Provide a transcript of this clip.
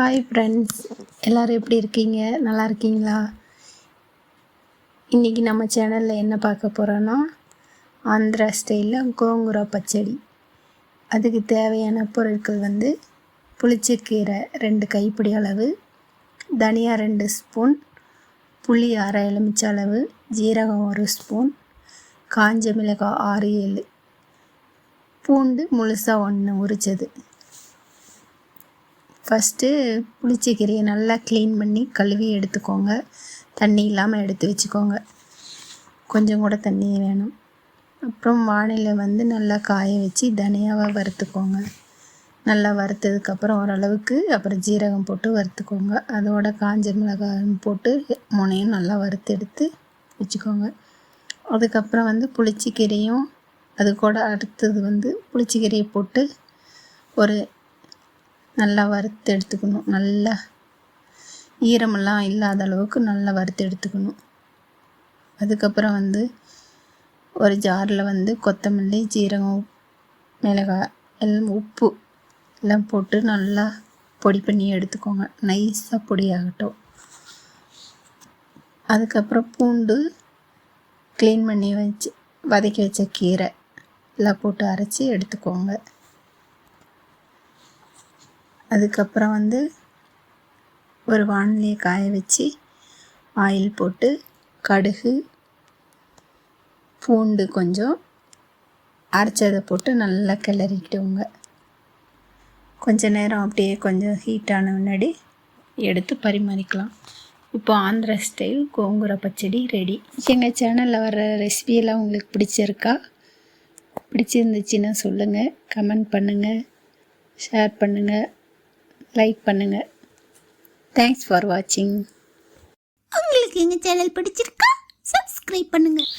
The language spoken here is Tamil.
ஹாய் ஃப்ரெண்ட்ஸ் எல்லோரும் எப்படி இருக்கீங்க? நல்லா இருக்கீங்களா? இன்றைக்கி நம்ம சேனலில் என்ன பார்க்க போகிறோன்னா ஆந்திரா ஸ்டைலில் கோங்குரா பச்சடி. அதுக்கு தேவையான பொருட்கள் வந்து புளிச்சக்கீரை ரெண்டு கைப்பிடி அளவு தனியா ரெண்டு ஸ்பூன் புளி அரை எலுமிச்சை அளவு ஜீரகம் ஒரு ஸ்பூன் காஞ்ச மிளகாய் ஆறு ஏழு. பூண்டு முழுசாக ஒன்று உரித்தது ஃபஸ்ட்டு புளிச்சக்கீரையை நல்லா க்ளீன் பண்ணி கழுவி எடுத்துக்கோங்க. தண்ணி இல்லாமல் எடுத்து வச்சுக்கோங்க. கொஞ்சம் கூட தண்ணி வேணும். அப்புறம் வானிலை வந்து நல்லா காய வச்சு தனியாவை வறுத்துக்கோங்க. நல்லா வறுத்ததுக்கப்புறம் ஓரளவுக்கு அப்புறம் ஜீரகம் போட்டு வறுத்துக்கோங்க. அதோட காஞ்ச மிளகாயும் போட்டு முனையும் நல்லா வறுத்து எடுத்து வச்சுக்கோங்க. அதுக்கப்புறம் வந்து புளிச்சக்கீரையும் அது கூட அடுத்தது வந்து புளிச்சக்கீரையை போட்டு ஒரு நல்லா வறுத்து எடுத்துக்கணும். நல்லா ஈரமெல்லாம் இல்லாத அளவுக்கு நல்லா வறுத்து எடுத்துக்கணும். அதுக்கப்புறம் வந்து ஒரு ஜாரில் வந்து கொத்தமல்லி ஜீரகம் மிளகாய் எல்லாம் உப்பு எல்லாம் போட்டு நல்லா பொடி பண்ணி எடுத்துக்கோங்க. நைஸாக பொடி ஆகட்டும் அதுக்கப்புறம் பூண்டு க்ளீன் பண்ணி வச்சு வதக்கி வச்ச கீரை எல்லாம் போட்டு அரைச்சி எடுத்துக்கோங்க. அதுக்கப்புறம் வந்து ஒரு வானிலையை காய வச்சு ஆயில் போட்டு கடுகு பூண்டு கொஞ்சம் அரைச்சதை போட்டு நல்லா கிளறிக்கிட்டோங்க கொஞ்ச நேரம் அப்படியே கொஞ்சம் ஹீட்டான முன்னாடி எடுத்து பரிமாறிக்கலாம். இப்போ ஆந்திரா ஸ்டைல் கோங்குர பச்சடி ரெடி எங்கள் சேனலில் வர ரெசிபியெல்லாம் உங்களுக்கு பிடிச்சிருக்கா? பிடிச்சிருந்துச்சின்னா சொல்லுங்கள் கமெண்ட் பண்ணுங்கள் ஷேர் பண்ணுங்கள் லைக் பண்ணுங்கள் தேங்க்ஸ் ஃபார் வாட்சிங் உங்களுக்கு எங்கள் சேனல் பிடிச்சிருக்கா? சப்ஸ்கிரைப் பண்ணுங்கள்